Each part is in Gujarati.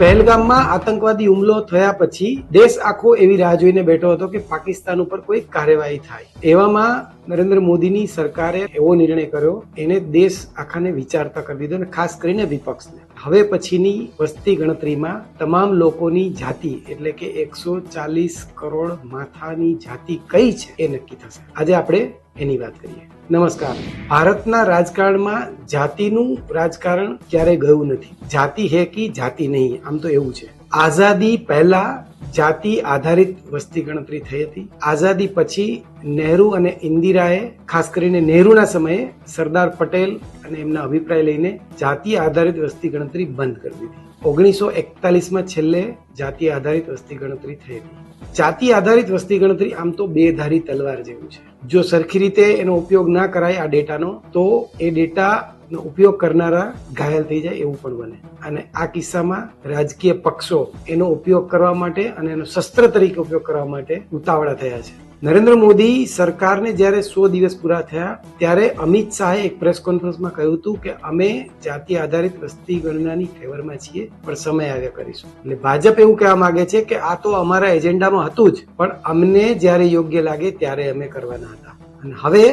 પહેલગામમાં આતંકવાદી હુમલો થયા પછી દેશ આખો એવી રાહ જોઈને બેઠો હતો કે પાકિસ્તાન ઉપર કોઈ કાર્યવાહી થાય. એવામાં નરેન્દ્ર મોદીની સરકારે એવો નિર્ણય કર્યો, એને દેશ આખાને વિચારતા કરી દીધો અને ખાસ કરીને વિપક્ષને. હવે પછીની વસ્તી ગણતરીમાં તમામ લોકોની જાતિ, એટલે કે એકસો ચાલીસ કરોડ માથાની જાતિ કઈ છે એ નક્કી થશે. આજે આપણે એની વાત કરીએ. નમસ્કાર. ભારતના રાજકારણમાં જાતિનું રાજકારણ ક્યારેય ગયું નથી? જાતિ હે કી જાતિ નહીં? આમ તો એવું છે. આઝાદી પહેલા જાતિ આધારિત વસ્તી ગણતરી થઈ હતી. આઝાદી પછી નહેરુ અને ઇન્દિરાએ, ખાસ કરીને નહેરુના સમયે, સરદાર પટેલ અને એમના અભિપ્રાય લઈને જાતિ આધારિત વસ્તી ગણતરી બંધ કરી દીધી. ઓગણીસો એકતાલીસમાં છેલ્લે જાતિ આધારિત વસ્તી ગણતરી થઈ હતી. જાતિ આધારિત વસ્તી ગણતરી આમ તો બે ધારી તલવાર જેવું છે. જો સરખી રીતે એનો ઉપયોગ ના કરાય આ ડેટાનો, તો એ ડેટા નો ઉપયોગ કરનારા ઘાયલ થઈ જાય એવું પણ બને. અને આ કિસ્સામાં રાજકીય પક્ષો એનો ઉપયોગ કરવા માટે અને એનો શસ્ત્ર તરીકે ઉપયોગ કરવા માટે ઉતાવળા થયા છે. નરેન્દ્ર મોદી સરકારને જ્યારે સો દિવસ પૂરા થયા, ત્યારે અમિત શાહે એક પ્રેસ કોન્ફરન્સમાં કહ્યું હતું કે અમે જાતિ આધારિત વસ્તી ગણનાની ફેવરમાં છીએ, પણ સમય આવ્યા કરીશું. એટલે ભાજપ એવું કહેવા માંગે છે કે આ તો અમારા એજન્ડામાં હતું જ, પણ અમને જ્યારે યોગ્ય લાગે ત્યારે અમે કરવાના હતા. અને હવે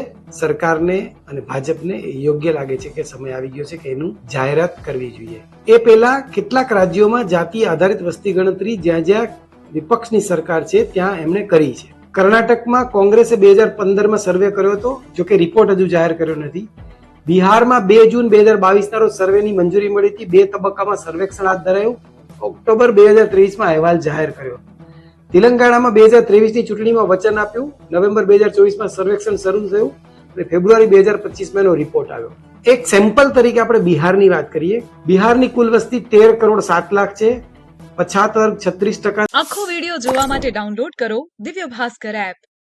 સરકારને અને ભાજપને યોગ્ય લાગે છે કે સમય આવી ગયો છે કે એનું જાહેરાત કરવી જોઈએ. એ પહેલા કેટલાક રાજ્યોમાં જાતિ આધારિત વસ્તી ગણતરી જ્યાં જ્યાં વિપક્ષની સરકાર છે, ત્યાં એમણે કરી છે. કર્ણાટકમાં કોંગ્રેસે બે હજાર પંદરમાં સર્વે કર્યો હતો, જો કે રિપોર્ટ હજુ જાહેર કર્યો નથી. બિહારમાં બે જૂન બે હજાર બાવીસના રોજ સર્વેની મંજૂરી મળી હતી. બે તબક્કામાં સર્વેક્ષણ હાથ ધરાયું. ઓક્ટોબર બે હજાર ત્રેવીસમાં અહેવાલ જાહેર કર્યો. તેલંગાણામાં બે હજાર ત્રેવીસની ચૂંટણીમાં વચન આપ્યું. નવેમ્બર બે હજાર ચોવીસમાં સર્વેક્ષણ શરૂ થયું અને ફેબ્રુઆરી બે હજાર પચીસમાં એનો રિપોર્ટ આવ્યો. એક સેમ્પલ તરીકે આપણે બિહારની વાત કરીએ. બિહારની કુલ વસ્તી તેર કરોડ સાત લાખ છે. પછાત વર્ગ છત્રીસ ટકા આખો વીડિયો જોવા માટે ડાઉનલોડ કરો દિવ્ય ભાસ્કર એપ